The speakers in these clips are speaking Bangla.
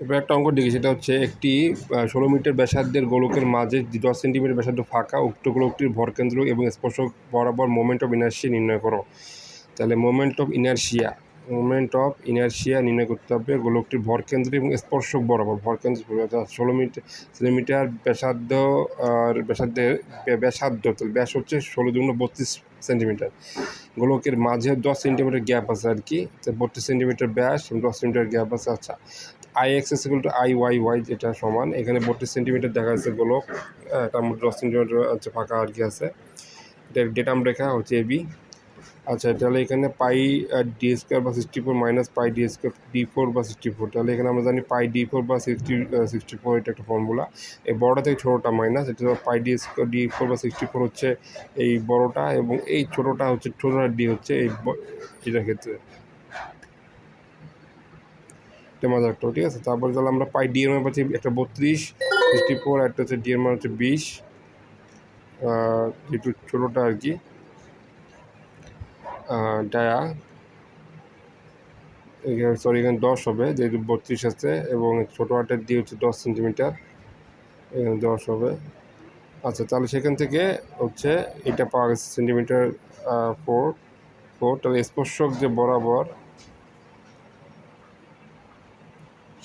এবার একটা অঙ্ক দেখি, সেটা হচ্ছে একটি ষোলো মিটার ব্যাসার্ধের গোলকের মাঝে দশ সেন্টিমিটার ব্যাসার্ধ ফাঁকা, উক্ত গোলকটির ভরকেন্দ্র এবং স্পর্শক বরাবর মোমেন্ট অফ ইনার্শিয়া নির্ণয় করো। তাহলে moment of inertia moment of inertia নির্ণয় করতে হবে গোলকটির ভরকেন্দ্র এবং স্পর্শক বরাবর। ভরকেন্দ্র ষোলো মিটার সেন্টিমিটার ব্যাসার্ধ, আর ব্যাসার্ধের ব্যাসার্ধ ব্যাস হচ্ছে ষোলো দুগুণ বত্রিশ সেন্টিমিটার। গোলকের মাঝে দশ সেন্টিমিটার গ্যাপ আছে আর কি বত্রিশ সেন্টিমিটার ব্যাস দশ সেন্টিমিটার গ্যাপ আছে আচ্ছা। I X S to I Y Y যেটা সমান। এখানে বত্রিশ সেন্টিমিটার দেখা যাচ্ছে গোলক তার মধ্যে দশ সেন্টিমিটার হচ্ছে ফাঁকা আর কি আছে। এটা ডেটাম রেখা হচ্ছে এ বি আচ্ছা তাহলে এখানে পাই ডি স্কোয়ার বা sixty four minus pi D square D four বা সিক্সটি ফোর তাহলে এখানে আমরা জানি পাই ডি ফোর বা সিক্সটি সিক্সটি ফোর এটা একটা ফর্মুলা এই বড়টা থেকে ছোটোটা মাইনাস এটা pi D square D four বা সিক্সটি ফোর হচ্ছে এই বড়টা এবং এই ছোটোটা হচ্ছে, ছোটোটা ডি হচ্ছে এই এটার ক্ষেত্রে। এটা মজা একটা ঠিক আছে? তারপরে তাহলে আমরা পাই ডি এর মান পাচ্ছি একটা বত্রিশ সিক্সটি ফোর একটা হচ্ছে ডি এর মান হচ্ছে বিশ যেটু ছোটোটা আর কি ডায়া, এখানে সরি এখানে দশ হবে, যেহেতু বত্রিশ আছে, এবং ছোটো আটের দিয়ে হচ্ছে দশ সেন্টিমিটার এখানে দশ হবে। আচ্ছা তাহলে সেখান থেকে হচ্ছে এটা পাওয়া গেছে সেন্টিমিটার ফোর ফোর তাহলে স্পর্শক যে বরাবর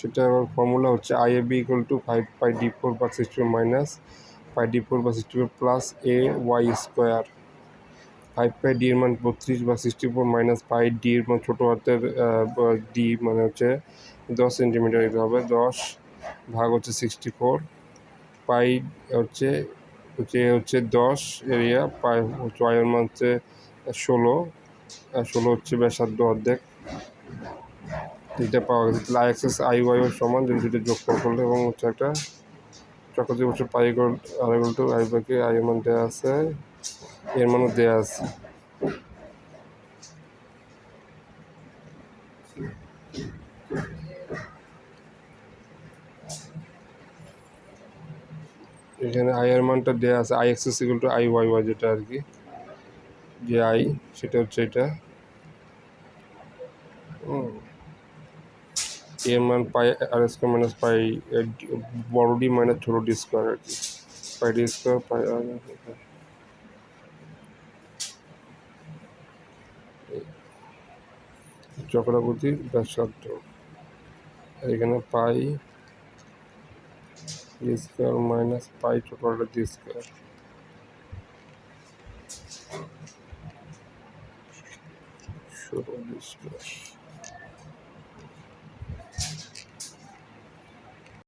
সেটা ফর্মুলা হচ্ছে I A B equal to five pi D four বা sixty four minus pi D four বা sixty four plus A Y square five pi D এর মান বত্রিশ বা sixty four minus pi D এর মান ছোটো হাতের ডি মানে হচ্ছে দশ সেন্টিমিটার দিতে হবে। দশ ভাগ হচ্ছে সিক্সটি ফোর পাই হচ্ছে হচ্ছে হচ্ছে দশ এরিয়া পাই ওয়াইয়ের মান হচ্ছে ষোলো। ষোলো হচ্ছে ব্যাসার্ধ অর্ধেক। পাওয়া গেছে। তাহলে আই এক্সেস আই ওয়াই সমান যদি দুটো যোগ করলে এবং হচ্ছে একটা চক্রতি বছর পাই গোল আর গোল টু আই বাকি আই এর মান দেওয়া আছে এর মানও দেওয়া আছে। এখানে আই এর মানটা দেওয়া আছে I X S equal to I Y Y যেটা আর কি, যে আই, সেটা হচ্ছে এটা। এর মান পাই আর স্কোয়ার মাইনাস পাই বড় ডি মাইনাস ছোটো ডি স্কোয়ার আর কি পাই ডি স্কোয়ার পাই আর চক্রাবতীর ব্যাসার্ধ এখানে pi D square minus pi টোটালটা ডি স্কোয়ার ডি স্কোয়ার